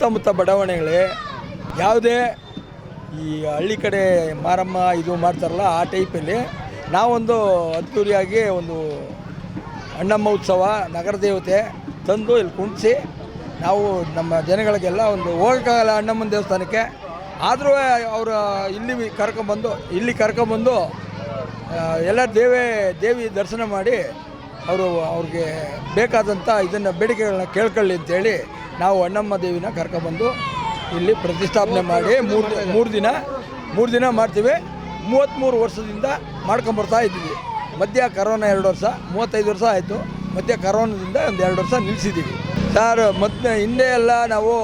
ಸುತ್ತಮುತ್ತ ಬಡಾವಣೆಗಳೇ, ಯಾವುದೇ ಈ ಹಳ್ಳಿ ಕಡೆ ಮಾರಮ್ಮ ಇದು ಮಾಡ್ತಾರಲ್ಲ ಆ ಟೈಪಲ್ಲಿ ನಾವೊಂದು ಅದ್ದೂರಿಯಾಗಿ ಒಂದು ಅಣ್ಣಮ್ಮ ಉತ್ಸವ, ನಗರ ದೇವತೆ ತಂದು ಇಲ್ಲಿ ಕುಣಿಸಿ ನಾವು ನಮ್ಮ ಜನಗಳಿಗೆಲ್ಲ ಒಂದು ಹೋಗೋಕ್ಕಾಗಲ್ಲ ಅಣ್ಣಮ್ಮನ ದೇವಸ್ಥಾನಕ್ಕೆ, ಆದರೂ ಅವರು ಇಲ್ಲಿ ಕರ್ಕೊಂಬಂದು ಇಲ್ಲಿ ಕರ್ಕೊಂಬಂದು ಎಲ್ಲ ದೇವೇ, ದೇವಿ ದರ್ಶನ ಮಾಡಿ ಅವರು ಅವ್ರಿಗೆ ಬೇಕಾದಂಥ ಇದನ್ನು ಬೇಡಿಕೆಗಳನ್ನ ಕೇಳ್ಕೊಳ್ಳಿ ಅಂತೇಳಿ ನಾವು ಅಣ್ಣಮ್ಮ ದೇವಿನ ಕರ್ಕೊಂಬಂದು ಇಲ್ಲಿ ಪ್ರತಿಷ್ಠಾಪನೆ ಮಾಡಿ ಮೂರು ಮೂರು ದಿನ ಮೂರು ದಿನ ಮಾಡ್ತೀವಿ. ಮೂವತ್ತ್ಮೂರು ವರ್ಷದಿಂದ ಮಾಡ್ಕೊಂಬರ್ತಾ ಇದ್ದೀವಿ. ಮಧ್ಯ ಕರೋನಾ ಎರಡು ವರ್ಷ, ಮೂವತ್ತೈದು ವರ್ಷ ಆಯಿತು. ಮಧ್ಯ ಕರೋನಾದಿಂದ ಒಂದು ಎರಡು ವರ್ಷ ನಿಲ್ಲಿಸಿದ್ದೀವಿ ಸರ್ ಮತ್ತೆ ಹಿಂದೆ ಎಲ್ಲ ನಾವು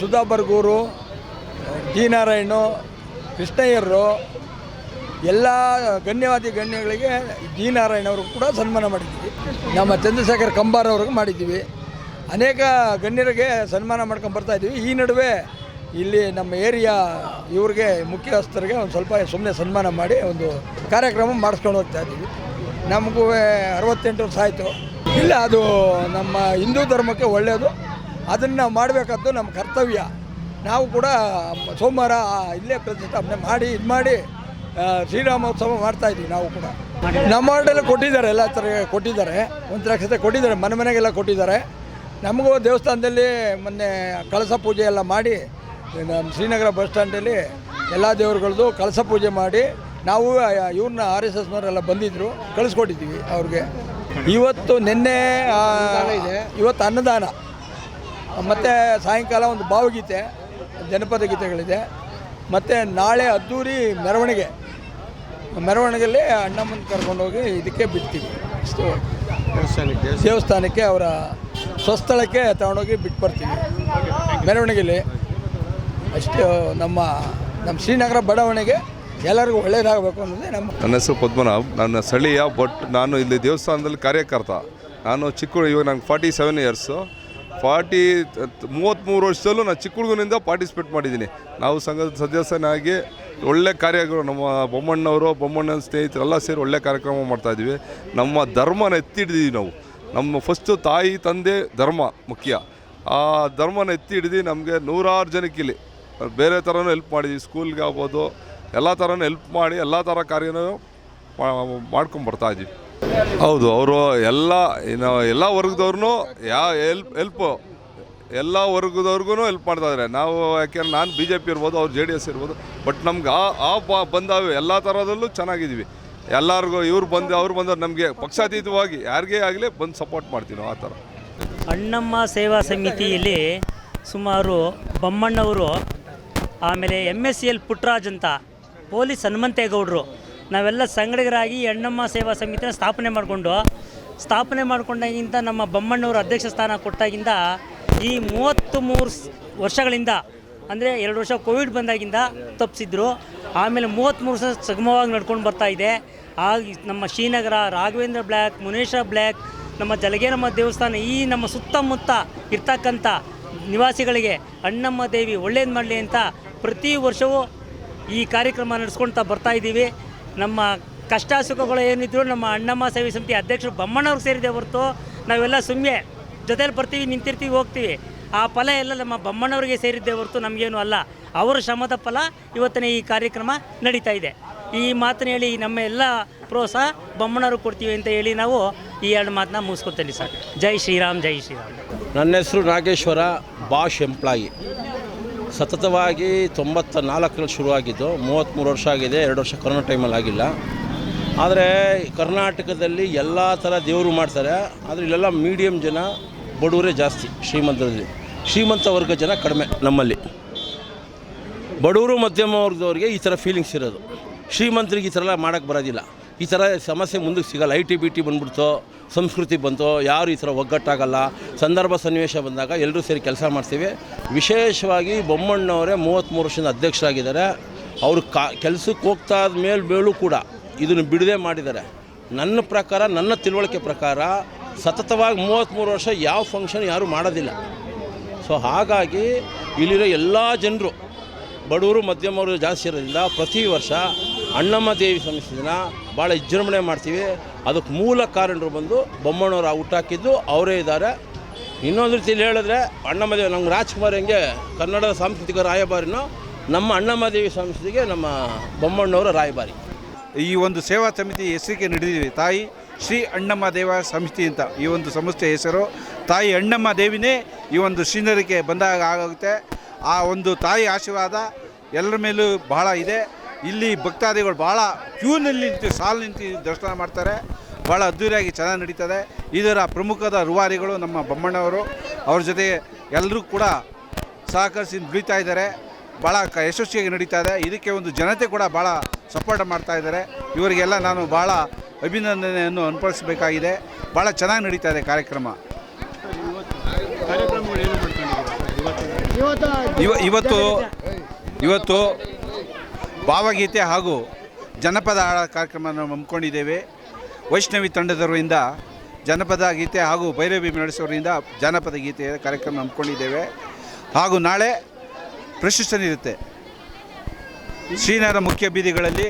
ಸುಧಾ ಬರ್ಗೂರು ಟಿ ನಾರಾಯಣು, ಕೃಷ್ಣಯ್ಯರು, ಎಲ್ಲ ಗಣ್ಯವಾದಿ ಗಣ್ಯಗಳಿಗೆ ಡಿ ನಾರಾಯಣ ಅವರು ಕೂಡ ಸನ್ಮಾನ ಮಾಡಿದ್ದೀವಿ. ನಮ್ಮ ಚಂದ್ರಶೇಖರ್ ಕಂಬಾರವ್ರಿಗೂ ಮಾಡಿದ್ದೀವಿ. ಅನೇಕ ಗಣ್ಯರಿಗೆ ಸನ್ಮಾನ ಮಾಡ್ಕೊಂಡು ಬರ್ತಾ ಇದ್ದೀವಿ ಈ ನಡುವೆ ಇಲ್ಲಿ ನಮ್ಮ ಏರಿಯಾ ಇವ್ರಿಗೆ ಮುಖ್ಯಸ್ಥರಿಗೆ ಒಂದು ಸ್ವಲ್ಪ ಸುಮ್ಮನೆ ಸನ್ಮಾನ ಮಾಡಿ ಒಂದು ಕಾರ್ಯಕ್ರಮ ಮಾಡಿಸ್ಕೊಂಡು ಹೋಗ್ತಾ ಇದ್ದೀವಿ ನಮಗೂ ಅರವತ್ತೆಂಟು ವರ್ಷ ಆಯಿತು. ಇಲ್ಲ, ಅದು ನಮ್ಮ ಹಿಂದೂ ಧರ್ಮಕ್ಕೆ ಒಳ್ಳೆಯದು ಅದನ್ನು ಮಾಡಬೇಕದ್ದು ನಮ್ಮ ಕರ್ತವ್ಯ. ನಾವು ಕೂಡ ಸೋಮವಾರ ಇಲ್ಲೇ ಪ್ರತಿಷ್ಠಾಪನೆ ಮಾಡಿ, ಇದು ಮಾಡಿ ಶ್ರೀರಾಮೋತ್ಸವ ಮಾಡ್ತಾ ಇದ್ದೀವಿ ನಾವು ಕೂಡ. ನಮ್ಮ ಆರ್ಡೆಲ್ಲ ಕೊಟ್ಟಿದ್ದಾರೆ, ಎಲ್ಲ ಥರ ಕೊಟ್ಟಿದ್ದಾರೆ. ಒಂದು ಲಕ್ಷತೆ ಕೊಟ್ಟಿದ್ದಾರೆ, ಮನೆ ಮನೆಗೆಲ್ಲ ಕೊಟ್ಟಿದ್ದಾರೆ. ನಮಗೂ ದೇವಸ್ಥಾನದಲ್ಲಿ ಮೊನ್ನೆ ಕಳಸ ಪೂಜೆ ಎಲ್ಲ ಮಾಡಿ ನಮ್ಮ ಶ್ರೀನಗರ ಬಸ್ ಸ್ಟ್ಯಾಂಡಲ್ಲಿ ಎಲ್ಲ ದೇವರುಗಳದ್ದು ಕಳಸ ಪೂಜೆ ಮಾಡಿ ನಾವು ಇವ್ರನ್ನ ಆರ್ ಎಸ್ ಎಸ್ನವರೆಲ್ಲ ಬಂದಿದ್ದರು ಕಳಿಸ್ಕೊಟ್ಟಿದ್ದೀವಿ ಅವ್ರಿಗೆ. ಇವತ್ತು ನಿನ್ನೆ ಇವತ್ತು ಅನ್ನದಾನ. ಮತ್ತು ಸಾಯಂಕಾಲ ಒಂದು ಭಾವಗೀತೆ ಜನಪದ ಗೀತೆಗಳಿದೆ. ಮತ್ತು ನಾಳೆ ಅದ್ದೂರಿ ಮೆರವಣಿಗೆ. ಮೆರವಣಿಗೆಯಲ್ಲಿ ಅಣ್ಣಮ್ಮನ ಕರ್ಕೊಂಡೋಗಿ ಇದಕ್ಕೆ ಬಿಡ್ತೀವಿ. ಇಷ್ಟು ದೇವಸ್ಥಾನಕ್ಕೆ ಅವರ ಸ್ವಸ್ಥಳಕ್ಕೆ ತಗೊಂಡೋಗಿ ಬಿಟ್ಟು ಬರ್ತೀವಿ. ಮೆರವಣಿಗೆಯಲ್ಲಿ ಅಷ್ಟು ನಮ್ಮ ನಮ್ಮ ಶ್ರೀನಗರ ಬಡಾವಣೆಗೆ ಎಲ್ಲರಿಗೂ ಒಳ್ಳೆಯದಾಗಬೇಕು ಅನ್ನೋದೇ ನಮ್ಮ ನನ್ನ ಹೆಸರು ಪದ್ಮನಾಭ್. ನನ್ನ ಸ್ಥಳೀಯ ಬಟ್ ನಾನು ಇಲ್ಲಿ ದೇವಸ್ಥಾನದಲ್ಲಿ ಕಾರ್ಯಕರ್ತ. ನಾನು ಚಿಕ್ಕ ಇವಾಗ ನಂಗೆ ಫಾರ್ಟಿ ಸೆವೆನ್ ಇಯರ್ಸು ಫಾರ್ಟಿ ಮೂವತ್ತ್ಮೂರು ವರ್ಷದಲ್ಲೂ ನಾನು ಚಿಕ್ಕ ಹುಡುಗನಿಂದ ಪಾರ್ಟಿಸಿಪೇಟ್ ಮಾಡಿದ್ದೀನಿ. ನಾವು ಸಂಘದ ಸದಸ್ಯನಾಗಿ ಒಳ್ಳೆ ಕಾರ್ಯಗಳು ನಮ್ಮ ಬೊಮ್ಮಣ್ಣವರು, ಬೊಮ್ಮಣ್ಣನ ಸ್ನೇಹಿತರೆಲ್ಲ ಸೇರಿ ಒಳ್ಳೆ ಕಾರ್ಯಕ್ರಮ ಮಾಡ್ತಾಯಿದ್ವಿ ನಮ್ಮ ಧರ್ಮನ ಎತ್ತಿಡ್ದೀವಿ ನಾವು. ನಮ್ಮ ಫಸ್ಟು ತಾಯಿ, ತಂದೆ, ಧರ್ಮ ಮುಖ್ಯ. ಆ ಧರ್ಮನ ಎತ್ತಿ ಹಿಡಿದು ನಮಗೆ ನೂರಾರು ಜನಕ್ಕೆ ಇಲ್ಲಿ ಬೇರೆ ಥರನೂ ಹೆಲ್ಪ್ ಮಾಡಿದ್ವಿ. ಸ್ಕೂಲ್ಗೆ ಆಗ್ಬೋದು, ಎಲ್ಲ ಥರನೂ ಹೆಲ್ಪ್ ಮಾಡಿ, ಎಲ್ಲ ಥರ ಕಾರ್ಯನೂ ಮಾಡ್ಕೊಂಡು ಇದ್ದೀವಿ ಹೌದು, ಅವರು ಎಲ್ಲ ಎಲ್ಲ ವರ್ಗದವ್ರೂ ಯಾ ಹೆಲ್ಪ್ ಹೆಲ್ಪು ಎಲ್ಲ ವರ್ಗದವ್ರಿಗೂ ಹೆಲ್ಪ್ ಮಾಡ್ತಾ ಇದ್ದಾರೆ ನಾವು ಯಾಕೆಂದ್ರೆ ನಾನು ಬಿ ಜೆ ಪಿ ಇರ್ಬೋದು, ಅವ್ರು ಜೆ ಡಿ ಎಸ್ ಇರ್ಬೋದು ಬಟ್ ನಮ್ಗೆ ಆ ಆ ಬಂದಾವೆ ಎಲ್ಲ ಥರದಲ್ಲೂ ಚೆನ್ನಾಗಿದ್ದೀವಿ. ಎಲ್ಲರಿಗೂ ಇವ್ರು ಬಂದು ಅವ್ರು ಬಂದವ್ರು ನಮಗೆ ಪಕ್ಷಾತೀತವಾಗಿ ಯಾರಿಗೇ ಆಗಲಿ ಬಂದು ಸಪೋರ್ಟ್ ಮಾಡ್ತೀವಿ ನಾವು ಆ ಥರ. ಅಣ್ಣಮ್ಮ ಸೇವಾ ಸಮಿತಿಯಲ್ಲಿ ಸುಮಾರು ಬೊಮ್ಮಣ್ಣವರು, ಆಮೇಲೆ M S C L Putraj ಅಂತ ಪೊಲೀಸ್ ಹನುಮಂತೇಗೌಡರು, ನಾವೆಲ್ಲ ಸಂಗಡಿಗರಾಗಿ ಅಣ್ಣಮ್ಮ ಸೇವಾ ಸಮಿತಿನ ಸ್ಥಾಪನೆ ಮಾಡಿಕೊಂಡು, ಸ್ಥಾಪನೆ ಮಾಡ್ಕೊಂಡಾಗಿಂದ ನಮ್ಮ ಬೊಮ್ಮಣ್ಣವರು ಅಧ್ಯಕ್ಷ ಸ್ಥಾನ ಕೊಟ್ಟಾಗಿಂದ ಈ ಮೂವತ್ತು ಮೂರು ವರ್ಷಗಳಿಂದ ಅಂದರೆ ಎರಡು ವರ್ಷ ಕೋವಿಡ್ ಬಂದಾಗಿಂದ ತಪ್ಪಿಸಿದ್ರು ಆಮೇಲೆ ಮೂವತ್ತ್ಮೂರು ವರ್ಷ ಸುಗಮವಾಗಿ ನಡ್ಕೊಂಡು ಬರ್ತಾ ಇದೆ. ಆಗ ನಮ್ಮ ಶ್ರೀನಗರ, ರಾಘವೇಂದ್ರ ಬ್ಲ್ಯಾಕ್ ಮುನೇಶ್ವರ ಬ್ಲ್ಯಾಕ್ ನಮ್ಮ ಜಲಗೇರಮ್ಮ ದೇವಸ್ಥಾನ ಈ ನಮ್ಮ ಸುತ್ತಮುತ್ತ ಇರ್ತಕ್ಕಂಥ ನಿವಾಸಿಗಳಿಗೆ ಅಣ್ಣಮ್ಮ ದೇವಿ ಒಳ್ಳೇದು ಮಾಡಲಿ ಅಂತ ಪ್ರತಿ ವರ್ಷವೂ ಈ ಕಾರ್ಯಕ್ರಮ ನಡೆಸ್ಕೊಳ್ತಾ ಬರ್ತಾ ಇದ್ದೀವಿ. ನಮ್ಮ ಕಷ್ಟ ಸುಖಗಳು ಏನಿದ್ರು ನಮ್ಮ ಅಣ್ಣಮ್ಮ ಸೇವಿ ಸಮಿತಿ ಅಧ್ಯಕ್ಷರು ಬೊಮ್ಮಣ್ಣವ್ರಿಗೆ ಸೇರಿದೆ ಹೊರತು ನಾವೆಲ್ಲ ಸುಮ್ಮನೆ ಜೊತೆಲಿ ಬರ್ತೀವಿ, ನಿಂತಿರ್ತೀವಿ, ಹೋಗ್ತೀವಿ. ಆ ಫಲ ಎಲ್ಲ ನಮ್ಮ ಬೊಮ್ಮಣ್ಣವರಿಗೆ ಸೇರಿದ್ದೇ ಹೊರತು ನಮಗೇನು ಅಲ್ಲ. ಅವರ ಶ್ರಮದ ಫಲ ಇವತ್ತಿನ ಈ ಕಾರ್ಯಕ್ರಮ ನಡೀತಾ ಇದೆ. ಈ ಮಾತನ್ನ ಹೇಳಿ ನಮ್ಮ ಎಲ್ಲ ಪ್ರೋತ್ಸಾಹ ಬೊಮ್ಮಣ್ಣವ್ರು ಕೊಡ್ತೀವಿ ಅಂತ ಹೇಳಿ ನಾವು ಈ ಎರಡು ಮಾತನ್ನ ಮುಗಿಸ್ಕೊತೀನಿ ಸರ್. ಜೈ ಶ್ರೀರಾಮ್ ಜೈ ಶ್ರೀರಾಮ್. ನನ್ನ ಹೆಸರು ನಾಗೇಶ್ವರ ಬಾಷ್ ಎಂಪ್ಲಾಯಿ. ಸತತವಾಗಿ ತೊಂಬತ್ತ ನಾಲ್ಕರಲ್ಲಿ ಶುರುವಾಗಿದ್ದು ಮೂವತ್ತ್ಮೂರು ವರ್ಷ ಆಗಿದೆ, ಎರಡು ವರ್ಷ ಕೊರೋನಾ ಟೈಮಲ್ಲಿ ಆಗಿಲ್ಲ. ಆದರೆ ಕರ್ನಾಟಕದಲ್ಲಿ ಎಲ್ಲ ಥರ ದೇವರು ಮಾಡ್ತಾರೆ, ಆದರೆ ಇಲ್ಲೆಲ್ಲ ಮೀಡಿಯಮ್ ಜನ ಬಡವರೇ ಜಾಸ್ತಿ ಶ್ರೀಮಂತರಲ್ಲಿ. ಶ್ರೀಮಂತ ವರ್ಗ ಜನ ಕಡಿಮೆ ನಮ್ಮಲ್ಲಿ. ಬಡವರು, ಮಧ್ಯಮ ವರ್ಗದವ್ರಿಗೆ ಈ ಥರ ಫೀಲಿಂಗ್ಸ್ ಇರೋದು. ಶ್ರೀಮಂತರಿಗೆ ಈ ಥರ ಎಲ್ಲ ಮಾಡೋಕ್ಕೆ ಬರೋದಿಲ್ಲ. ಈ ಥರ ಸಮಸ್ಯೆ ಮುಂದಕ್ಕೆ ಸಿಗೋಲ್ಲ. ಐ ಟಿ ಬಿ ಟಿ ಬಂದ್ಬಿಡ್ತೋ, ಸಂಸ್ಕೃತಿ ಬಂತೋ, ಯಾರು ಈ ಥರ ಒಗ್ಗಟ್ಟಾಗಲ್ಲ. ಸಂದರ್ಭ ಸನ್ನಿವೇಶ ಬಂದಾಗ ಎಲ್ಲರೂ ಸೇರಿ ಕೆಲಸ ಮಾಡ್ತೀವಿ. ವಿಶೇಷವಾಗಿ ಬೊಮ್ಮಣ್ಣವರೇ ಮೂವತ್ತ್ಮೂರು ವರ್ಷದಿಂದ ಅಧ್ಯಕ್ಷರಾಗಿದ್ದಾರೆ. ಅವರು ಕಾ, ಕೆಲಸಕ್ಕೆ ಹೋಗ್ತಾ ಮೇಲೆ ಮೇಲೂ ಕೂಡ ಇದನ್ನು ಬಿಡದೆ ಮಾಡಿದ್ದಾರೆ. ನನ್ನ ಪ್ರಕಾರ, ನನ್ನ ತಿಳುವಳಿಕೆ ಪ್ರಕಾರ ಸತತವಾಗಿ ಮೂವತ್ತ್ಮೂರು ವರ್ಷ ಯಾವ ಫಂಕ್ಷನ್ ಯಾರೂ ಮಾಡೋದಿಲ್ಲ. ಸೊ ಹಾಗಾಗಿ ಇಲ್ಲಿರೋ ಎಲ್ಲ ಜನರು, ಬಡವರು ಮಧ್ಯಮವರು ಜಾಸ್ತಿ ಇರೋದ್ರಿಂದ ಪ್ರತಿ ವರ್ಷ ಅಣ್ಣಮ್ಮ ದೇವಿ ಸಮಿತಿನ ಭಾಳ ವಿಜೃಂಭಣೆ ಮಾಡ್ತೀವಿ. ಅದಕ್ಕೆ ಮೂಲ ಕಾರಣರು ಬಂದು ಬೊಮ್ಮಣ್ಣವರು ಹುಟ್ಟಾಕಿದ್ದು ಅವರೇ ಇದ್ದಾರೆ. ಇನ್ನೊಂದು ರೀತಿಯಲ್ಲಿ ಹೇಳಿದ್ರೆ ಅಣ್ಣಮದೇವಿ ನಮ್ಮ ರಾಜ್ಕುಮಾರ್ ಹೆಂಗೆ ಕನ್ನಡದ ಸಾಂಸ್ಕೃತಿಕ ರಾಯಭಾರಿನೋ, ನಮ್ಮ ಅಣ್ಣಮ್ಮ ದೇವಿ ಸಂಸ್ಥೆಗೆ ನಮ್ಮ ಬೊಮ್ಮಣ್ಣವರ ರಾಯಭಾರಿ. ಈ ಒಂದು ಸೇವಾ ಸಮಿತಿ ಹೆಸರಿಗೆ ನಡೆದಿದೆ ತಾಯಿ, ಶ್ರೀ ಅಣ್ಣಮ್ಮ ದೇವ ಸಮಿತಿ ಅಂತ ಈ ಒಂದು ಸಂಸ್ಥೆ ಹೆಸರು. ತಾಯಿ ಅಣ್ಣಮ್ಮ ದೇವಿನೇ ಈ ಒಂದು ಸೀನರಿಗೆ ಬಂದಾಗ ಆಗುತ್ತೆ. ಆ ಒಂದು ತಾಯಿ ಆಶೀರ್ವಾದ ಎಲ್ಲರ ಮೇಲೂ ಬಹಳ ಇದೆ. ಇಲ್ಲಿ ಭಕ್ತಾದಿಗಳು ಭಾಳ ಕ್ಯೂನಲ್ಲಿ ನಿಂತು, ಸಾಲು ನಿಂತು ದರ್ಶನ ಮಾಡ್ತಾರೆ. ಭಾಳ ಅದ್ದೂರಿಯಾಗಿ ಚೆನ್ನಾಗಿ ನಡೀತದೆ. ಇದರ ಪ್ರಮುಖದ ರುವಾರಿಗಳು ನಮ್ಮ ಬೊಮ್ಮಣ್ಣವರು. ಅವ್ರ ಜೊತೆ ಎಲ್ಲರೂ ಕೂಡ ಸಹಕರಿಸಿ ದುಡಿತಾ ಇದ್ದಾರೆ. ಭಾಳ ಕ ಯಶಸ್ವಿಯಾಗಿ ನಡೀತಾ ಇದೆ. ಇದಕ್ಕೆ ಒಂದು ಜನತೆ ಕೂಡ ಭಾಳ ಸಪೋರ್ಟ್ ಮಾಡ್ತಾ ಇದ್ದಾರೆ. ಇವರಿಗೆಲ್ಲ ನಾನು ಭಾಳ ಅಭಿನಂದನೆಯನ್ನು ಅನುಭವಿಸಬೇಕಾಗಿದೆ. ಭಾಳ ಚೆನ್ನಾಗಿ ನಡೀತಾ ಇದೆ ಕಾರ್ಯಕ್ರಮ. ಇವ ಇವತ್ತು ಇವತ್ತು ಭಾವಗೀತೆ ಹಾಗೂ ಜನಪದ ಹಾಡ ಕಾರ್ಯಕ್ರಮ ನಾವು ಹಮ್ಮಿಕೊಂಡಿದ್ದೇವೆ. ವೈಷ್ಣವಿ ತಂಡದವರಿಂದ ಜನಪದ ಗೀತೆ ಹಾಗೂ ಭೈರವಿ ನಡೆಸೋರಿಂದ ಜಾನಪದ ಗೀತೆಯ ಕಾರ್ಯಕ್ರಮ ಹಮ್ಮಿಕೊಂಡಿದ್ದೇವೆ. ಹಾಗೂ ನಾಳೆ ಪ್ರಶಸ್ತಿ ಇರುತ್ತೆ ಶ್ರೀನಗರ ಮುಖ್ಯ ಬೀದಿಗಳಲ್ಲಿ,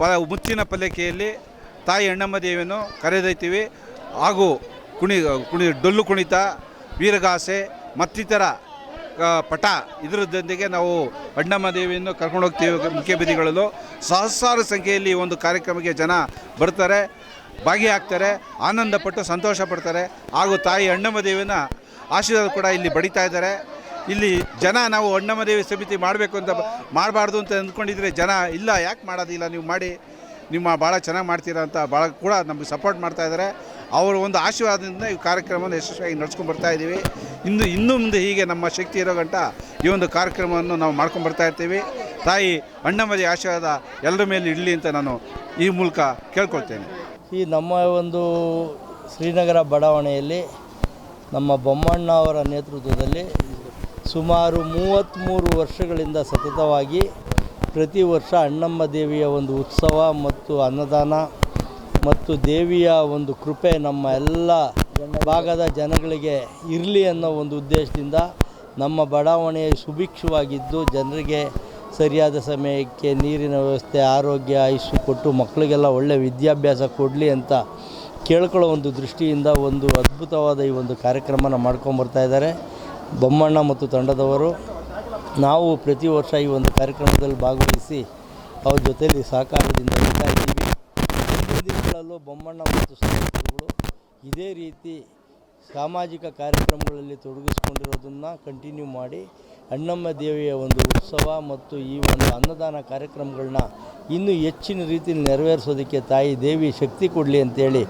ಪ ಮುಚ್ಚಿನ ಪಲ್ಲಕ್ಕಿಯಲ್ಲಿ ತಾಯಿ ಅಣ್ಣಮ್ಮ ದೇವಿಯನ್ನು ಕರೆದೊಯ್ತೀವಿ. ಹಾಗೂ ಕುಣಿ ಕುಣಿ ಡೊಳ್ಳು ಕುಣಿತ ವೀರಗಾಸೆ, ಮತ್ತಿತರ ಪಟ ಇದರದೊಂದಿಗೆ ನಾವು ಅಣ್ಣಮ್ಮ ದೇವಿಯನ್ನು ಕರ್ಕೊಂಡು ಹೋಗ್ತೀವಿ ಮುಖ್ಯ ಬೀದಿಗಳಲ್ಲೂ. ಸಹಸ್ರಾರು ಸಂಖ್ಯೆಯಲ್ಲಿ ಒಂದು ಕಾರ್ಯಕ್ರಮಕ್ಕೆ ಜನ ಬರ್ತಾರೆ ಭಾಗಿಯಾಗ್ತಾರೆ ಆನಂದಪಟ್ಟು ಸಂತೋಷ ಪಡ್ತಾರೆ. ಹಾಗೂ ತಾಯಿ ಅಣ್ಣಮ್ಮ ದೇವಿನ ಆಶೀರ್ವಾದ ಕೂಡ ಇಲ್ಲಿ ಬಡಿತಾ ಇದ್ದಾರೆ. ಇಲ್ಲಿ ಜನ ನಾವು ಅಣ್ಣಮ್ಮ ದೇವಿ ಸಮಿತಿ ಮಾಡಬೇಕು ಅಂತ ಮಾಡಬಾರ್ದು ಅಂತ ಅಂದ್ಕೊಂಡಿದ್ರೆ ಜನ ಇಲ್ಲ, ಯಾಕೆ ಮಾಡೋದಿಲ್ಲ, ನೀವು ಮಾಡಿ, ನಿಮ್ಮ ಭಾಳ ಚೆನ್ನಾಗಿ ಮಾಡ್ತೀರಾ ಅಂತ ಭಾಳ ಕೂಡ ನಮಗೆ ಸಪೋರ್ಟ್ ಮಾಡ್ತಾ ಇದ್ದಾರೆ. ಅವರ ಒಂದು ಆಶೀರ್ವಾದದಿಂದ ಈ ಕಾರ್ಯಕ್ರಮವನ್ನು ಯಶಸ್ವಿಯಾಗಿ ನಡ್ಸ್ಕೊಂಡು ಬರ್ತಾ ಇದ್ದೀವಿ. ಇನ್ನು ಇನ್ನು ಮುಂದೆ ಹೀಗೆ ನಮ್ಮ ಶಕ್ತಿ ಇರೋ ಗಂಟ ಈ ಒಂದು ಕಾರ್ಯಕ್ರಮವನ್ನು ನಾವು ಮಾಡ್ಕೊಂಡು ಬರ್ತಾ ಇರ್ತೀವಿ. ತಾಯಿ ಅಣ್ಣಮ್ಮದಿ ಆಶೀರ್ವಾದ ಎಲ್ಲರ ಮೇಲೆ ಇಡಲಿ ಅಂತ ನಾನು ಈ ಮೂಲಕ ಕೇಳ್ಕೊಳ್ತೇನೆ. ಈ ನಮ್ಮ ಒಂದು ಶ್ರೀನಗರ ಬಡಾವಣೆಯಲ್ಲಿ ನಮ್ಮ ಬೊಮ್ಮಣ್ಣ ಅವರ ನೇತೃತ್ವದಲ್ಲಿ ಸುಮಾರು ಮೂವತ್ತ್ಮೂರು ವರ್ಷಗಳಿಂದ ಸತತವಾಗಿ ಪ್ರತಿ ವರ್ಷ ಅಣ್ಣಮ್ಮ ದೇವಿಯ ಒಂದು ಉತ್ಸವ ಮತ್ತು ಅನ್ನದಾನ ಮತ್ತು ದೇವಿಯ ಒಂದು ಕೃಪೆ ನಮ್ಮ ಎಲ್ಲ ಭಾಗದ ಜನಗಳಿಗೆ ಇರಲಿ ಅನ್ನೋ ಒಂದು ಉದ್ದೇಶದಿಂದ ನಮ್ಮ ಬಡಾವಣೆ ಸುಭಿಕ್ಷವಾಗಿದ್ದು ಜನರಿಗೆ ಸರಿಯಾದ ಸಮಯಕ್ಕೆ ನೀರಿನ ವ್ಯವಸ್ಥೆ, ಆರೋಗ್ಯ ಆಯುಷ್ಯ ಕೊಟ್ಟು ಮಕ್ಕಳಿಗೆಲ್ಲ ಒಳ್ಳೆಯ ವಿದ್ಯಾಭ್ಯಾಸ ಕೊಡಲಿ ಅಂತ ಕೇಳ್ಕೊಳ್ಳೋ ಒಂದು ದೃಷ್ಟಿಯಿಂದ ಒಂದು ಅದ್ಭುತವಾದ ಈ ಒಂದು ಕಾರ್ಯಕ್ರಮನ ಮಾಡ್ಕೊಂಬರ್ತಾ ಇದ್ದಾರೆ. ಬೊಮ್ಮಣ್ಣ ಮತ್ತು ತಂಡದವರು, ನಾವು ಪ್ರತಿ ವರ್ಷ ಈ ಒಂದು ಕಾರ್ಯಕ್ರಮದಲ್ಲಿ ಭಾಗವಹಿಸಿ ಅವ್ರ ಜೊತೆಯಲ್ಲಿ ಸಹಕಾರದಿಂದ ದಿನಗಳಲ್ಲೂ ಬೊಮ್ಮಣ್ಣ ಮತ್ತು ಸ್ನೇಹಿತರುಗಳು ಇದೇ ರೀತಿ ಸಾಮಾಜಿಕ ಕಾರ್ಯಕ್ರಮಗಳಲ್ಲಿ ತೊಡಗಿಸ್ಕೊಂಡಿರೋದನ್ನು ಕಂಟಿನ್ಯೂ ಮಾಡಿ ಅಣ್ಣಮ್ಮ ದೇವಿಯ ಒಂದು ಉತ್ಸವ ಮತ್ತು ಈ ಒಂದು ಅನ್ನದಾನ ಕಾರ್ಯಕ್ರಮಗಳನ್ನ ಇನ್ನೂ ಹೆಚ್ಚಿನ ರೀತಿಯಲ್ಲಿ ನೆರವೇರಿಸೋದಕ್ಕೆ ತಾಯಿ ದೇವಿ ಶಕ್ತಿ ಕೊಡಲಿ ಅಂತೇಳಿ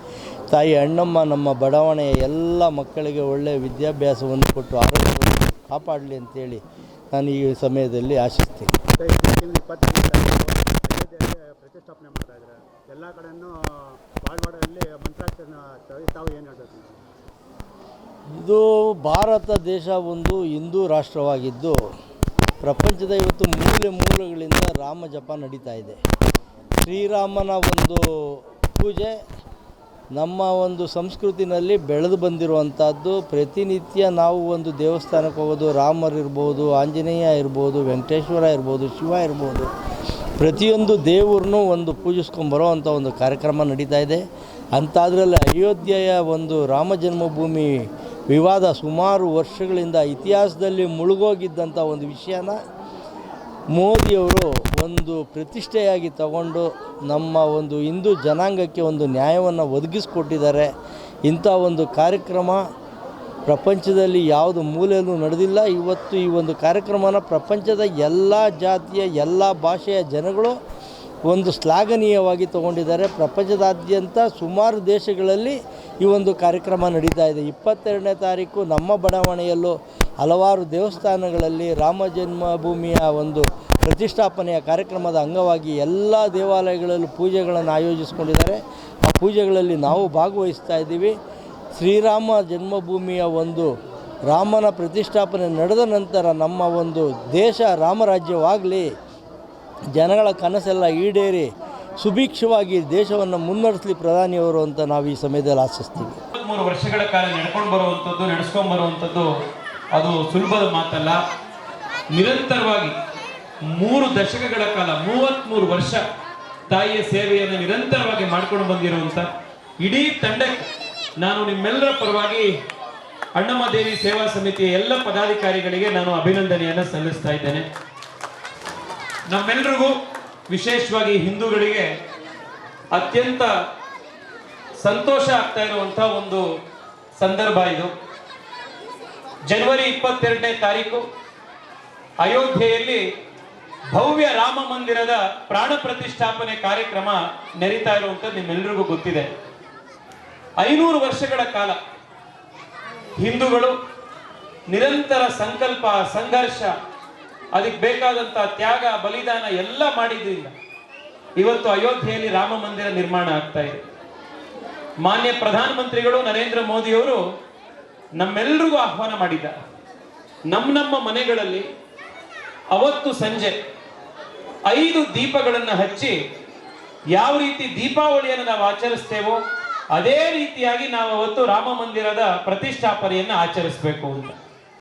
ತಾಯಿ ಅಣ್ಣಮ್ಮ, ನಮ್ಮ ಬಡಾವಣೆಯ ಎಲ್ಲ ಮಕ್ಕಳಿಗೆ ಒಳ್ಳೆಯ ವಿದ್ಯಾಭ್ಯಾಸವನ್ನು ಕೊಟ್ಟು ಆರೋಗ್ಯವನ್ನು ಕಾಪಾಡಲಿ ಅಂತೇಳಿ ನಾನು ಈ ಸಮಯದಲ್ಲಿ ಆಶಿಸ್ತೀನಿ. ಪ್ರತಿಷ್ಠಾಪನೆ ಮಾಡ್ತಾ ಇದ್ದಾರೆ. ಎಲ್ಲ ಕಡೆಯೂ ಬಾಳ್ವಾಡಲ್ಲಿ ಮಂತ್ರಾಕ್ಷರನ ತಾವು ಏನು ಹೇಳ್ಬೇಕು? ಇದು ಭಾರತ ದೇಶ ಒಂದು ಹಿಂದೂ ರಾಷ್ಟ್ರವಾಗಿದ್ದು, ಪ್ರಪಂಚದ ಇವತ್ತು ಮೂಲೆ ಮೂಲಗಳಿಂದ ರಾಮ ಜಪ ನಡೀತಾ ಇದೆ. ಶ್ರೀರಾಮನ ಒಂದು ಪೂಜೆ, ನಮ್ಮ ಒಂದು ಸಂಸ್ಕೃತಿನಲ್ಲಿ ಬೆಳೆದು ಬಂದಿರುವಂಥದ್ದು, ಪ್ರತಿನಿತ್ಯ ನಾವು ಒಂದು ದೇವಸ್ಥಾನಕ್ಕೆ ಹೋಗೋದು, ರಾಮರಿರ್ಬೋದು, ಆಂಜನೇಯ ಇರ್ಬೋದು, ವೆಂಕಟೇಶ್ವರ ಇರ್ಬೋದು, ಶಿವ ಇರ್ಬೋದು. ಪ್ರತಿಯೊಂದು ದೇವ್ರನ್ನೂ ಒಂದು ಪೂಜಿಸ್ಕೊಂಬರೋ ಅಂಥ ಒಂದು ಕಾರ್ಯಕ್ರಮ ನಡೀತಾ ಇದೆ. ಅಂಥದ್ರಲ್ಲಿ ಅಯೋಧ್ಯೆಯ ಒಂದು ರಾಮ ಜನ್ಮಭೂಮಿ ವಿವಾದ ಸುಮಾರು ವರ್ಷಗಳಿಂದ ಇತಿಹಾಸದಲ್ಲಿ ಮುಳುಗೋಗಿದ್ದಂಥ ಒಂದು ವಿಷಯನ ಮೋದಿಯವರು ಒಂದು ಪ್ರತಿಷ್ಠೆಯಾಗಿ ತಗೊಂಡು ನಮ್ಮ ಒಂದು ಹಿಂದೂ ಜನಾಂಗಕ್ಕೆ ಒಂದು ನ್ಯಾಯವನ್ನು ಒದಗಿಸ್ಕೊಟ್ಟಿದ್ದಾರೆ. ಇಂಥ ಒಂದು ಕಾರ್ಯಕ್ರಮ ಪ್ರಪಂಚದಲ್ಲಿ ಯಾವುದು ಮೂಲೆಯಲ್ಲೂ ನಡೆದಿಲ್ಲ. ಇವತ್ತು ಈ ಒಂದು ಕಾರ್ಯಕ್ರಮನ ಪ್ರಪಂಚದ ಎಲ್ಲ ಜಾತಿಯ, ಎಲ್ಲ ಭಾಷೆಯ ಜನಗಳು ಒಂದು ಶ್ಲಾಘನೀಯವಾಗಿ ತಗೊಂಡಿದ್ದಾರೆ. ಪ್ರಪಂಚದಾದ್ಯಂತ ಸುಮಾರು ದೇಶಗಳಲ್ಲಿ ಈ ಒಂದು ಕಾರ್ಯಕ್ರಮ ನಡೀತಾ ಇದೆ. ಇಪ್ಪತ್ತೆರಡನೇ ತಾರೀಕು ನಮ್ಮ ಬಡಾವಣೆಯಲ್ಲೂ ಹಲವಾರು ದೇವಸ್ಥಾನಗಳಲ್ಲಿ ರಾಮ ಜನ್ಮಭೂಮಿಯ ಒಂದು ಪ್ರತಿಷ್ಠಾಪನೆಯ ಕಾರ್ಯಕ್ರಮದ ಅಂಗವಾಗಿ ಎಲ್ಲ ದೇವಾಲಯಗಳಲ್ಲೂ ಪೂಜೆಗಳನ್ನು ಆಯೋಜಿಸ್ಕೊಂಡಿದ್ದಾರೆ. ಆ ಪೂಜೆಗಳಲ್ಲಿ ನಾವು ಭಾಗವಹಿಸ್ತಾ ಇದ್ದೀವಿ. ಶ್ರೀರಾಮ ಜನ್ಮಭೂಮಿಯ ಒಂದು ರಾಮನ ಪ್ರತಿಷ್ಠಾಪನೆ ನಡೆದ ನಂತರ ನಮ್ಮ ಒಂದು ದೇಶ ರಾಮರಾಜ್ಯವಾಗಲಿ, ಜನಗಳ ಕನಸೆಲ್ಲ ಈಡೇರಿ ಸುಭಿಕ್ಷವಾಗಿ ದೇಶವನ್ನು ಮುನ್ನಡೆಸಲಿ ಪ್ರಧಾನಿಯವರು ಅಂತ ನಾವು ಈ ಸಮಯದಲ್ಲಿ ಆಶಿಸ್ತೀವಿ. ಮೂರು ವರ್ಷಗಳ ಕಾಲ ನಡ್ಕೊಂಡು ಬರುವಂಥದ್ದು, ನಡೆಸ್ಕೊಂಡು ಬರುವಂಥದ್ದು ಅದು ಸುಲಭದ ಮಾತಲ್ಲ. ನಿರಂತರವಾಗಿ ಮೂರು ದಶಕಗಳ ಕಾಲ, ಮೂವತ್ಮೂರು ವರ್ಷ ತಾಯಿಯ ಸೇವೆಯನ್ನು ನಿರಂತರವಾಗಿ ಮಾಡ್ಕೊಂಡು ಬಂದಿರುವಂಥ ಇಡೀ ತಂಡಕ್ಕೆ ನಾನು ನಿಮ್ಮೆಲ್ಲರ ಪರವಾಗಿ ಅಣ್ಣಮ್ಮ ದೇವಿ ಸೇವಾ ಸಮಿತಿಯ ಎಲ್ಲ ಪದಾಧಿಕಾರಿಗಳಿಗೆ ನಾನು ಅಭಿನಂದನೆಯನ್ನು ಸಲ್ಲಿಸ್ತಾ ಇದ್ದೇನೆ. ನಮ್ಮೆಲ್ರಿಗೂ ವಿಶೇಷವಾಗಿ ಹಿಂದೂಗಳಿಗೆ ಅತ್ಯಂತ ಸಂತೋಷ ಆಗ್ತಾ ಇರುವಂಥ ಒಂದು ಸಂದರ್ಭ ಇದು. ಜನವರಿ ಇಪ್ಪತ್ತೆರಡನೇ ತಾರೀಕು ಅಯೋಧ್ಯೆಯಲ್ಲಿ ಭವ್ಯ ರಾಮ ಮಂದಿರದ ಪ್ರಾಣ ಪ್ರತಿಷ್ಠಾಪನೆ ಕಾರ್ಯಕ್ರಮ ನೆರೀತಾ ಇರುವಂತ ನಿಮ್ಮೆಲ್ಲರಿಗೂ ಗೊತ್ತಿದೆ. ಐನೂರು ವರ್ಷಗಳ ಕಾಲ ಹಿಂದೂಗಳು ನಿರಂತರ ಸಂಕಲ್ಪ, ಸಂಘರ್ಷ, ಅದಕ್ಕೆ ಬೇಕಾದಂತ ತ್ಯಾಗ, ಬಲಿದಾನ ಎಲ್ಲ ಮಾಡಿದ್ರಿಂದ ಇವತ್ತು ಅಯೋಧ್ಯೆಯಲ್ಲಿ ರಾಮ ಮಂದಿರ ನಿರ್ಮಾಣ ಆಗ್ತಾ ಇದೆ. ಮಾನ್ಯ ಪ್ರಧಾನಮಂತ್ರಿಗಳು ನರೇಂದ್ರ ಮೋದಿಯವರು ನಮ್ಮೆಲ್ಲರಿಗೂ ಆಹ್ವಾನ ಮಾಡಿದ್ದಾರೆ ನಮ್ಮ ನಮ್ಮ ಮನೆಗಳಲ್ಲಿ ಅವತ್ತು ಸಂಜೆ ಐದು ದೀಪಗಳನ್ನು ಹಚ್ಚಿ ಯಾವ ರೀತಿ ದೀಪಾವಳಿಯನ್ನು ನಾವು ಆಚರಿಸ್ತೇವೋ ಅದೇ ರೀತಿಯಾಗಿ ನಾವು ಅವತ್ತು ರಾಮ ಮಂದಿರದ ಪ್ರತಿಷ್ಠಾಪನೆಯನ್ನು ಆಚರಿಸಬೇಕು ಅಂತ.